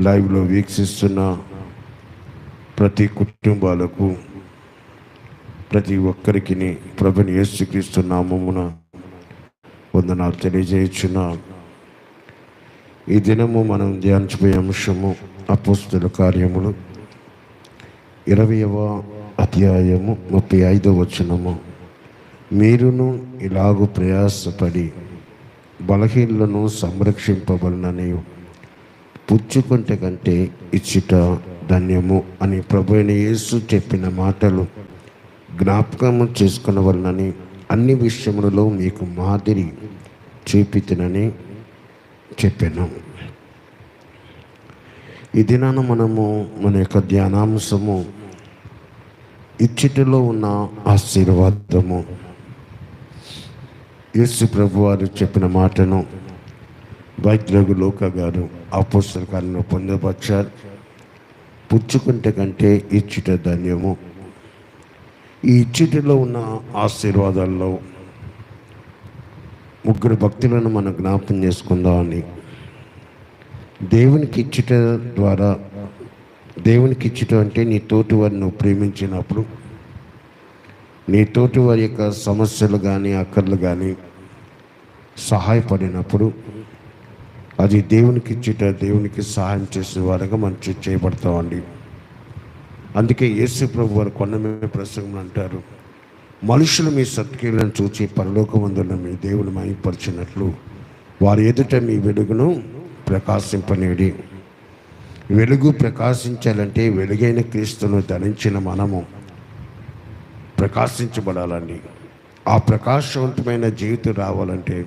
లైవ్లో వీక్షిస్తున్న ప్రతి కుటుంబాలకు ప్రతి ఒక్కరికి ప్రభుని యేసుక్రీస్తు నామమున వందనాలు తెలియజేయచ్చున్న ఈ దినము మనం ధ్యానించబోయే అంశము అపోస్తుల కార్యములు. ఇరవయవ అధ్యాయము ముప్పై ఐదవ వచనము. మీరును ఇలాగు ప్రయాసపడి బలహీనలను సంరక్షింపబలనని పుచ్చుకుంటే కంటే ఇచ్చుట ధన్యము అని ప్రభు అయిన యేసు చెప్పిన మాటలు జ్ఞాపకము చేసుకునవలనని అన్ని విషయములలో మీకు మాదిరి చూపితునని చెప్పాను. ఈ దినాన మనము మన యొక్క ధ్యానాంశము ఇచ్చిటిలో ఉన్న ఆశీర్వాదము. యేసు ప్రభు వారు చెప్పిన మాటను వైద్యులకు లోక గారు అపోస్తకాలను పొందపరిచారు పుచ్చుకుంటే కంటే ఇచ్చుట ధన్యము. ఈ ఇచ్చిటిలో ఉన్న ఆశీర్వాదాల్లో ముగ్గురు భక్తులను మనం జ్ఞాపం చేసుకుందామని. దేవునికి ఇచ్చుట ద్వారా దేవునికి ఇచ్చుట అంటే నీ తోటి వారిని ప్రేమించినప్పుడు నీ తోటి వారి యొక్క సమస్యలు కానీ అక్కర్లు కానీ సహాయపడినప్పుడు అది దేవునికి ఇచ్చేట దేవునికి సహాయం చేసిన వారుగా మనం చేయబడతామండి. అందుకే యేసు ప్రభు వారు కొండ ప్రసంగం అంటారు మనుషులు మీ సత్క్రియలను చూచి పరలోకమందున మీ దేవుని మైపరిచినట్లు వారి ఎదుట మీ వెలుగును ప్రకాశింపనేడి. వెలుగు ప్రకాశించాలంటే వెలుగైన క్రీస్తును ధరించిన మనము ప్రకాశించబడాలండి. ఆ ప్రకాశవంతమైన జీవితం రావాలంటే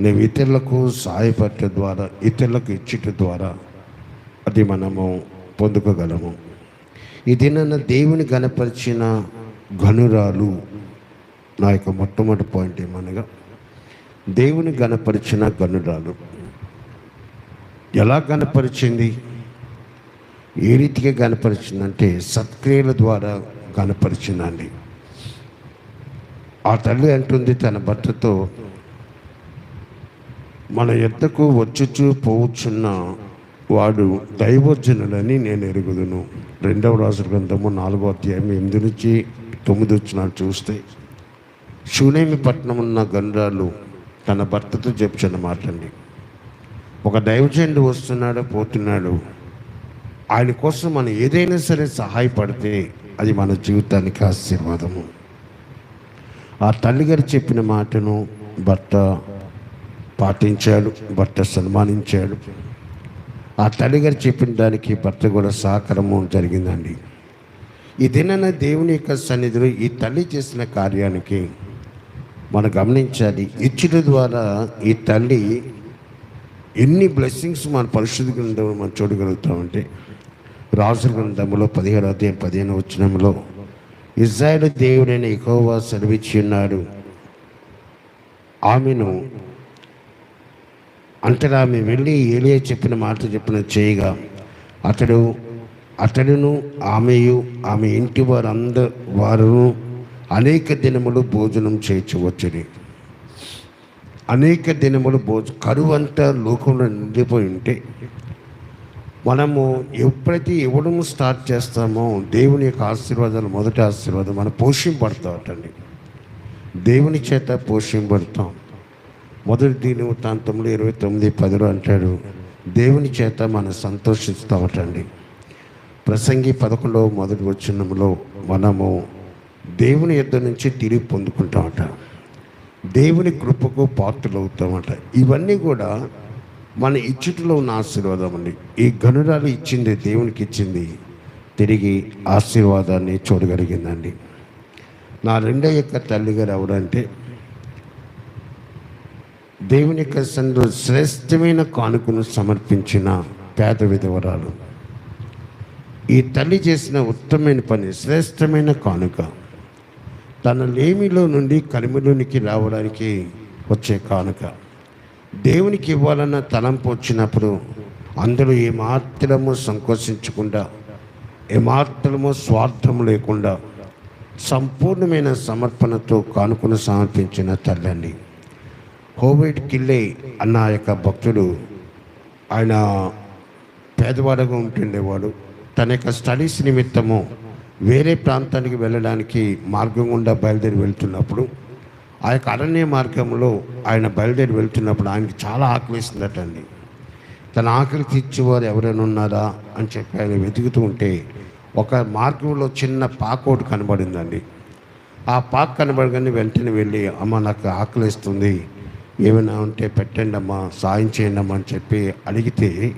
నువ్వు ఇతరులకు సహాయపడటం ద్వారా ఇతరులకు ఇచ్చట ద్వారా అది మనము పొందుకోగలము. ఇది నన్ను దేవుని గనపరిచిన గనురాలు నా యొక్క మొట్టమొదటి పాయింట్ ఏమనగా దేవుని గనపరిచిన గనురాలు ఎలా గనపరిచింది ఏ రీతిగా గనపరిచిందంటే సత్క్రియల ద్వారా గనపరిచిందండి ఆ తల్లి అంటుంది తన భర్తతో మన ఎద్దకు వచ్చుచు పోవచ్చున్న వాడు దైవజనులని నేను ఎరుగుదును. రెండవ రాజు గ్రంథము నాలుగో అధ్యాయం ఎనిమిది నుంచి తొమ్మిది వచ్చిన చూస్తే శూనేమి పట్టణం ఉన్న గండ్రాలు తన భర్తతో చెప్తున్న మాటండి ఒక దైవజనుడు వస్తున్నాడు పోతున్నాడు. ఆయన కోసం మనం ఏదైనా సరే సహాయపడితే అది మన జీవితానికి ఆశీర్వాదము. ఆ తల్లిగారు చెప్పిన మాటను భర్త పాటించాడు భర్త సన్మానించాడు. ఆ తల్లిగారు చెప్పిన దానికి భర్త కూడా సహకారము జరిగిందండి. ఈ దేవుని యొక్క సన్నిధిలో ఈ తల్లి చేసిన కార్యానికి మనం గమనించాలి. ఇచ్చిన ద్వారా ఈ తల్లి ఎన్ని బ్లెస్సింగ్స్ మన పరిశుద్ధ గ్రంథంలో మనం చూడగలుగుతామంటే రాజుల గ్రంథంలో పదిహేడు అధ్యాయం పదిహేను వచ్చినంలో ఇజ్రాయేల్ దేవుడైన ఎక్కువ సెలవిచ్చి ఉన్నాడు. ఆమెను అంతటా ఆమె వెళ్ళి ఏలియా చెప్పిన మాట చెప్పిన చేయగా అతడు అతడును ఆమెయు ఆమె ఇంటి వారందరు వారును అనేక దినములు భోజనం చేయించవచ్చుని అనేక దినములు భోజ కరువు అంతా లోకంలో నిండిపోయి ఉంటే మనము ఎప్పుడైతే ఇవ్వడం స్టార్ట్ చేస్తామో దేవుని యొక్క ఆశీర్వాదాలు మొదటి ఆశీర్వాదం మనం పోషింపడతామటండి దేవుని చేత పోషింపడతాం మొదటి దీని వృత్తాంతంలో ఇరవై తొమ్మిది పదిలో అంటాడు. దేవుని చేత మనం సంతోషిస్తామటండి. ప్రసంగి పదకొండవ మొదటి వచ్చినంలో మనము దేవుని యుద్ధ నుంచి తిరిగి పొందుకుంటామట. దేవుని కృపకు పాత్రలు అవుతామట ఇవన్నీ కూడా మన ఇచ్చుటిలో ఉన్న ఆశీర్వాదం అండి ఈ గనురాలు ఇచ్చింది దేవునికి ఇచ్చింది తిరిగి ఆశీర్వాదాన్ని చూడగలిగిందండి. నా రెండో యొక్క తల్లిగారు ఎవరంటే దేవుని యొక్క సన్నిధిలో శ్రేష్టమైన కానుకను సమర్పించిన పేద విధవరాలు. ఈ తల్లి చేసిన ఉత్తమైన పని శ్రేష్టమైన కానుక తన లేమిలో నుండి కలిమిలోనికి రావడానికి వచ్చే కానుక. దేవునికి ఇవ్వాలన్న తలంపు వచ్చినప్పుడు అందులో ఏమాత్రము సంకోచించకుండా ఏమాత్రము స్వార్థం లేకుండా సంపూర్ణమైన సమర్పణతో కానుకను సమర్పించిన తల్లండి. కోవిడ్ కిల్లే అన్న యొక్క భక్తుడు ఆయన పేదవాడుగా ఉంటుండేవాడు. తన యొక్క స్టడీస్ నిమిత్తము వేరే ప్రాంతానికి వెళ్ళడానికి మార్గం గుండా బయలుదేరి వెళ్తున్నప్పుడు ఆ యొక్క అరణ్య మార్గంలో ఆయన బయలుదేరి వెళ్తున్నప్పుడు ఆయనకి చాలా ఆకలిస్తుందటండి తన ఆకలి తీర్చేవారు ఎవరైనా ఉన్నారా అని చెప్పి ఆయన వెతుకుతూ ఉంటే ఒక మార్గంలో చిన్న పాకోటు కనబడిందండి. ఆ పాక్ కనబడగానే వెంటనే వెళ్ళి అమ్మ నాకు ఆకలిస్తుంది ఏమైనా ఉంటే పెట్టండి అమ్మా సాయం చేయండి అమ్మా అని చెప్పి అడిగితే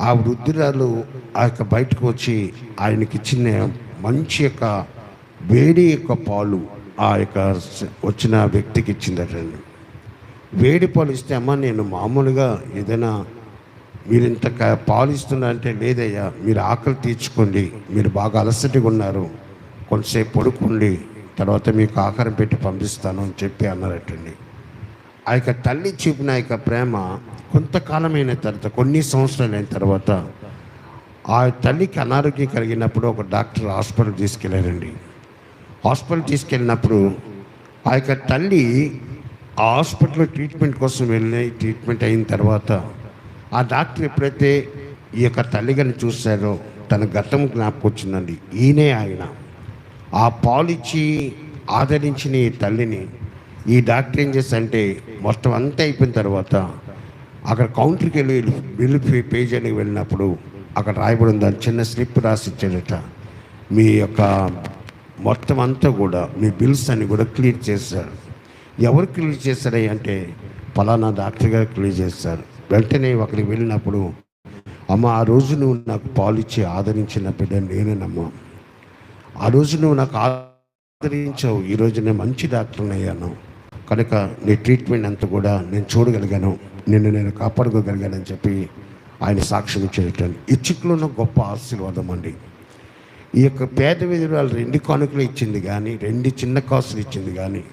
ఆ వృద్ధురాలు ఆ యొక్క బయటకు వచ్చి ఆయనకి ఇచ్చిన మంచి యొక్క వేడి యొక్క పాలు ఆ యొక్క వచ్చిన వ్యక్తికి ఇచ్చిందటండి. వేడి పాలు ఇస్తే అమ్మ నేను మామూలుగా ఏదైనా మీరు ఇంత పాలు ఇస్తున్నారంటే లేదయ్యా మీరు ఆకలి తీర్చుకోండి మీరు బాగా అలసటిగా ఉన్నారు కొంతసేపు పడుకోండి తర్వాత మీకు ఆహారం పెట్టి పంపిస్తాను అని చెప్పి అన్నారటండి. ఆ యొక్క తల్లి చూపిన ఆ యొక్క ప్రేమ కొంతకాలమైన తర్వాత కొన్ని సంవత్సరాలైన తర్వాత ఆ తల్లికి అనారోగ్యం కలిగినప్పుడు ఒక డాక్టర్ హాస్పిటల్ తీసుకెళ్ళారండి హాస్పిటల్ తీసుకెళ్ళినప్పుడు ఆ యొక్క తల్లి ఆ హాస్పిటల్లో ట్రీట్మెంట్ కోసం వెళ్ళి ట్రీట్మెంట్ అయిన తర్వాత ఆ డాక్టర్ ఎప్పుడైతే ఈ యొక్క తల్లిగారిని చూశారో తన గతం జ్ఞాపకం వచ్చిందండి. ఈయనే ఆయన. ఆ పాలిచ్చి ఆదరించిన ఈ తల్లిని ఈ డాక్టర్ ఏం చేస్తారంటే మొత్తం అంతా అయిపోయిన తర్వాత అక్కడ కౌంటర్కి వెళ్ళి బిల్లు పే చేయడానికి వెళ్ళినప్పుడు అక్కడ రాయబడి ఉందని చిన్న స్లిప్ రాసి ఇచ్చాడట. మీ యొక్క మొత్తం అంతా కూడా మీ బిల్స్ అన్ని కూడా క్లియర్ చేశారు. ఎవరు క్లియర్ చేశారయ్య అంటే ఫలానా డాక్టర్ గారు క్లియర్ చేస్తారు వెంటనే అక్కడికి వెళ్ళినప్పుడు అమ్మ ఆ రోజు నువ్వు నాకు పాలిచ్చి ఆదరించిన బిడ్డ నేనేనమ్మా. ఆ రోజు నువ్వు నాకు ఆదరించావు ఈరోజు నేను మంచి డాక్టర్ని అయ్యాను. కనుక నీ ట్రీట్మెంట్ అంతా కూడా నేను చూడగలిగాను నిన్ను నేను కాపాడుకోగలిగానని చెప్పి ఆయన సాక్ష్యం ఇచ్చేటండి ఈ చిక్కులో ఉన్న గొప్ప ఆశీర్వాదం అండి. ఈ యొక్క పేద విధురాలు రెండు కానుకలు ఇచ్చింది కానీ రెండు చిన్న కాసులు ఇచ్చింది కానీ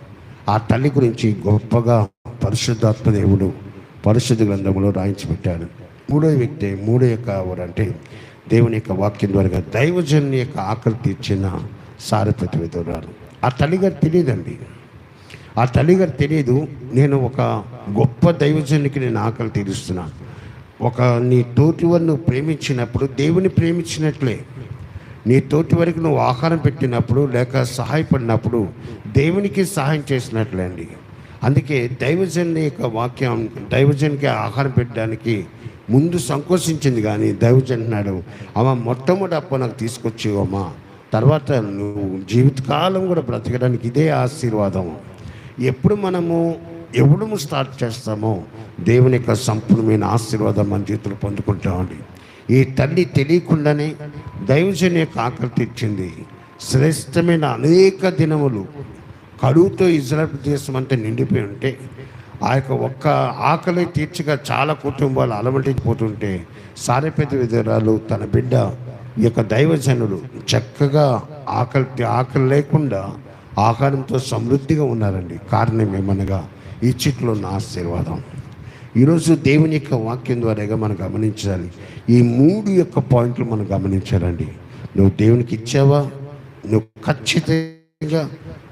ఆ తల్లి గురించి గొప్పగా పరిశుద్ధాత్మ దేవుడు పరిశుద్ధ గ్రంథంలో రాయించి పెట్టాడు మూడో వ్యక్తి మూడో యొక్క ఎవరంటే దేవుని యొక్క వాక్యం ద్వారా దైవజన్ యొక్క ఆకలి తీర్చిన సారపతి విధురాలు. ఆ తల్లిగారు తెలియదండి. ఆ తల్లిగారు తెలియదు నేను ఒక గొప్ప దైవజనునికి నేను ఆకలి తీరుస్తున్నాను. ఒక నీ తోటి వారు నువ్వు ప్రేమించినప్పుడు దేవుని ప్రేమించినట్లే. నీ తోటి వరకు నువ్వు ఆహారం పెట్టినప్పుడు లేక సహాయపడినప్పుడు దేవునికి సహాయం చేసినట్లే అండి. అందుకే దైవజన్ యొక్క వాక్యం దైవజన్కి ఆహారం పెట్టడానికి ముందు సంకోచించింది కానీ దైవజన్ అన్నాడు అమ్మ మొట్టమొదటి అప్ప నాకు తీసుకొచ్చేవమ్మా. తర్వాత నువ్వు జీవితకాలం కూడా బ్రతకడానికి ఇదే ఆశీర్వాదం. ఎప్పుడు మనము ఎప్పుడు స్టార్ట్ చేస్తామో దేవుని యొక్క సంపూర్ణమైన ఆశీర్వాదం మన జీవితంలో పొందుకుంటామండి ఈ తల్లి తెలియకుండానే దైవజన్ యొక్క ఆకలి ఇచ్చింది శ్రేష్టమైన అనేక దినములు కడువుతో ఇజ్రాయల్ దేశం అంతా నిండిపోయి ఉంటే ఆ యొక్క ఒక్క ఆకలి తీర్చగా చాలా కుటుంబాలు అలమటించిపోతుంటే సారెపేద విధురాలు తన బిడ్డ ఈ యొక్క దైవజనులు చక్కగా ఆకలి ఆకలి లేకుండా ఆహారంతో సమృద్ధిగా ఉన్నారండి. కారణం ఏమనగా ఈ చిట్లో ఉన్న ఆశీర్వాదం. ఈరోజు దేవుని యొక్క వాక్యం ద్వారాగా మనం గమనించాలి. ఈ మూడు యొక్క పాయింట్లు మనం గమనించాలండి. నువ్వు దేవునికి ఇచ్చావా? నువ్వు ఖచ్చితంగా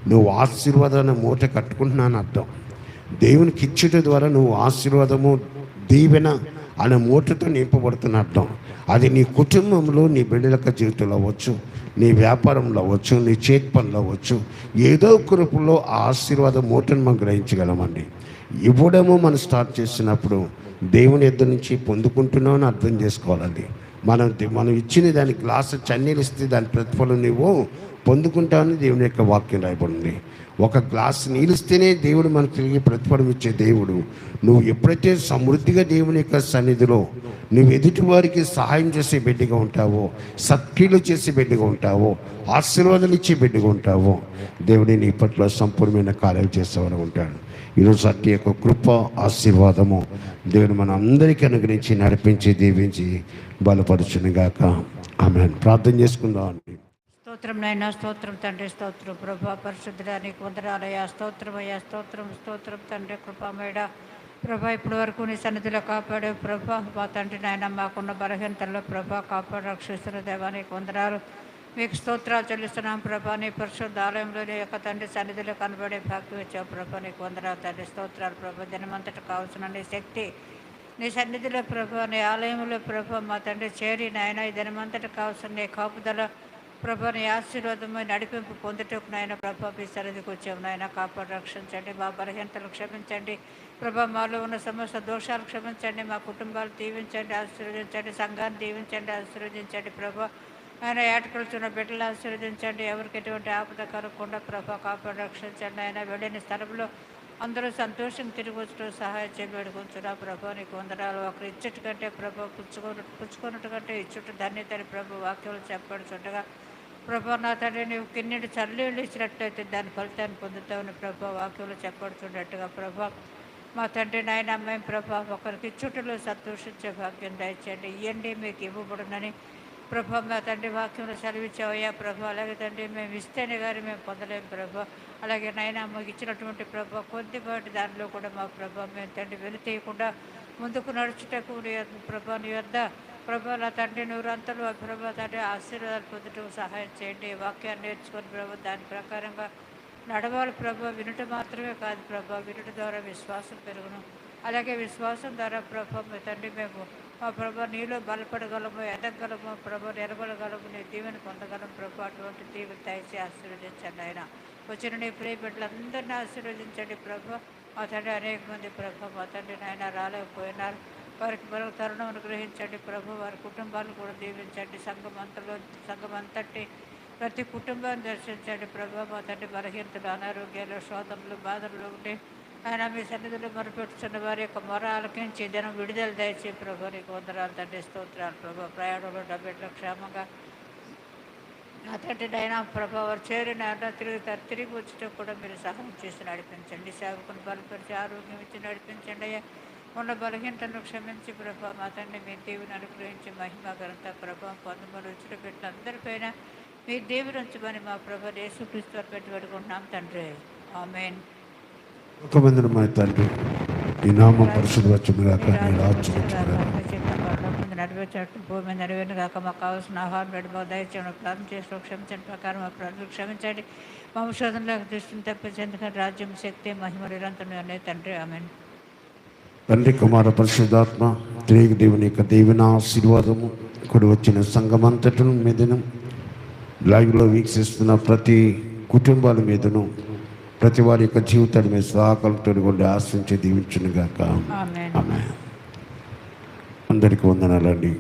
నువ్వు ఆశీర్వాదాన్ని మూట కట్టుకుంటున్నాను అర్థం. దేవునికి ఇచ్చుట ద్వారా నువ్వు ఆశీర్వాదము దీవెన అనే మూటతో నింపబడుతున్న అర్థం. అది నీ కుటుంబంలో నీ బిడ్డల జీవితంలో అవ్వచ్చు. నీ వ్యాపారంలో అవ్వచ్చు నీ చేతి పనులు అవ్వచ్చు ఏదో ఒక రూపంలో ఆ ఆశీర్వాద మూటను మనం గ్రహించగలమండి. ఇవ్వడము మనం స్టార్ట్ చేసినప్పుడు దేవుని ఎద్దు నుంచి పొందుకుంటున్నామని అర్థం చేసుకోవాలండి. మనం మనం ఇచ్చిన దాని గ్లాసు చన్నీలు ఇస్తే దాని ప్రతిఫలం నువ్వు పొందుకుంటావని దేవుని యొక్క వాక్యం రాయబడింది. ఒక గ్లాస్ నీలిస్తేనే దేవుడు మనకు తిరిగి ప్రతిఫలం ఇచ్చే దేవుడు. నువ్వు ఎప్పుడైతే సమృద్ధిగా దేవుని యొక్క సన్నిధిలో నువ్వు ఎదుటి వారికి సహాయం చేసే బిడ్డగా ఉంటావో సత్క్రియలు చేసే బిడ్డగా ఉంటావో ఆశీర్వాదాలు ఇచ్చే బిడ్డగా ఉంటావో దేవుడి నీ పట్ల సంపూర్ణమైన కార్యాలు చేసేవాడు ఉంటాడు. ఈరోజు అట్టి యొక్క కృప ఆశీర్వాదము దేవుని మన అందరికీ అనుగ్రహించి నడిపించి దీవించి బలపరచునుగాక. ఆమె ప్రార్థన చేసుకుందాం అండి. స్తోత్రం నాయన స్తోత్రం తండ్రి స్తోత్రం ప్రభా పరిశుద్ధడానికి వందనాలయ్యా స్తోత్రం అయ్యా స్తోత్రం స్తోత్రం తండ్రి కృపామేడ ప్రభా ఇప్పటి వరకు నీ సన్నిధిలో కాపాడే ప్రభా. మా తండ్రి నాయన మాకున్న బలహీనతల్లో ప్రభా కాపాడు రక్షిస్తున్న దేవానికి వందనాలు. మీకు స్తోత్రాలు చెల్లిస్తున్నాం ప్రభా. నీ పరిశుద్ధ ఆలయంలో నీ యొక్క తండ్రి సన్నిధిలో కనబడే భాగ్యం వచ్చావు ప్రభా. నీకు వందనాలు తండ్రి స్తోత్రాలు ప్రభా. దినమంతటి కావాల్సిన నీ శక్తి నీ సన్నిధిలో ప్రభా నీ ఆలయంలో ప్రభా మా తండ్రి చేరి నాయన ఈ దినమంతటి కావాల్సిన నీ కాపుదల ప్రభా నీ ఆశీర్వాదము నడిపింపు పొందుటకు నాయన ప్రభా మీ సన్నిధికి వచ్చాము నాయన. కాపాడు రక్షించండి మా బలహీనతలు క్షమించండి. ప్రభా మాలో ఉన్న సమస్త దోషాలు క్షమించండి మా కుటుంబాలు దీవించండి ఆశీర్వదించండి సంఘాన్ని దీవించండి ఆశీర్వదించండి ప్రభా. ఆయన ఏటకలుచున్న బిడ్డలు ఆశీర్వదించండి ఎవరికి ఎటువంటి ఆపద కలగకుండా ప్రభా కాపాడు రక్షించండి ఆయన వెళ్ళిన స్థలంలో అందరూ సంతోషం తిరిగి వచ్చడం సహాయం చేయబడి ప్రభా. నీకు వందనాలు. ఒకరు ఇచ్చట కంటే ప్రభా పుచ్చుకొని పుచ్చుకున్నట్టు కంటే ఇచ్చుట ధన్యతని ప్రభు వాక్యాలు చెప్పడుచుండగా ప్రభా నా తండ్రి నీవు కిన్నెడు చల్లీళ్ళు ఇచ్చినట్టయితే దాని ఫలితాన్ని పొందుతామని ప్రభా వాక్యంలో చెప్పడుతున్నట్టుగా ప్రభా మా తండ్రి నాయన అమ్మాయి ప్రభా ఒకరికి ఇచ్చుటలో సంతోషించే భాగ్యం దయచేయండి. ఇవ్వండి మీకు ఇవ్వబడునని ప్రభా మా తండ్రి వాక్యంలో చదివించావయ్యా ప్రభా. అలాగే తండ్రి మేము ఇస్తేనే కానీ మేము పొందలేము ప్రభా. అలాగే నాయన మాకు ఇచ్చినటువంటి ప్రభా కొద్దిపాటి దానిలో కూడా మా ప్రభా మేము తండ్రి వెనుతీయకుండా ముందుకు నడుచుటకు నీ ప్రభా నీ వద్ద ప్రభా నా తండ్రి నూరంతలు ప్రభా తండ్రి ఆశీర్వాదాలు పొందుటకు సహాయం చేయండి. వాక్యాన్ని నేర్చుకొని ప్రభు దాని ప్రకారంగా నడవాలి ప్రభా. వినుట మాత్రమే కాదు ప్రభా వినుట ద్వారా విశ్వాసం పెరుగును. అలాగే విశ్వాసం ద్వారా ప్రభా మీ తండ్రి మేము మా ప్రభా నీలో బలపడగలము ఎదగలము ప్రభా నిలబడగలము నీ దీవెన పొందగలం ప్రభా. అటువంటి దీవెన దయచి ఆశీర్వదించండి ఆయన. వచ్చిన నీ ప్రియ బిడ్డలందరినీ ఆశీర్వదించండి ప్రభా. మా తండ్రి అనేక మంది ప్రభా మా తండ్రి నాయన రాలేకపోయినారు. వారికి మరొక తరుణం అనుగ్రహించండి. ప్రభు వారి కుటుంబాలు కూడా దీవించండి. సంఘం అంతలో సంఘం అంతటి ప్రతి కుటుంబాన్ని దర్శించండి. ప్రభు మా తండ్రి బలహీనతలు అనారోగ్యాలు శోధనలు బాధలు ఉంటే ఆయన మీ సన్నిధిలో మొరపెట్టుచున్న వారి యొక్క మొర ఆలకించి దినం విడుదల దయచే ప్రభు నీకు వందరాలు తండ్రి స్తోత్రాలు. ప్రభు ప్రయాణంలో డబ్బెట్లో క్షేమంగా నా తండ్రి ప్రభావం చేరిన తిరిగి తిరిగి వచ్చిటప్పుడు కూడా మీరు సహాయం చేసి నడిపించండి. సేవకుని బలపరిచి ఆరోగ్యం ఇచ్చి నడిపించండి అయ్యా. ఉన్న బలహీనతను క్షమించి ప్రభా మా తండ్రి మీ దేవుని అనుగ్రహించి మహిమ ఘనత ప్రభావం పొందమని వచ్చిన బిడ్డలందరిపైన మీ దేవుని ఉంచమని మా ప్రభా యేసుక్రీస్తు పెట్టి పెట్టుకుంటున్నాం తండ్రి. ఆమెన్. మా తండ్రి ఈ నామం పరిశుద్ధ భూమి నెరవేరును కాక మాకు కావాల్సిన ఆహారం రెడ్డి మాకు దయచేయండి ప్రార్థన చేసి క్షమించండి ప్రకారం మా ప్రజలు క్షమించండి. మా శోధనలకు దృష్టిని రాజ్యం శక్తి మహిమ నిరంతరం తండ్రి. ఆమెన్. తండ్రి కుమార పరిశుద్ధాత్మ త్రేగి దేవుని యొక్క దీవెన ఆశీర్వాదము ఇక్కడ వచ్చిన సంఘమంతటిని మీదను లైవ్లో వీక్షిస్తున్న ప్రతి కుటుంబాల మీదను ప్రతి వారి యొక్క జీవితాల మీద సహకారంతో కూడా ఆశించి దీవించును గాక ఆమెన్. ఆమె అందరికీ వందనాలండి.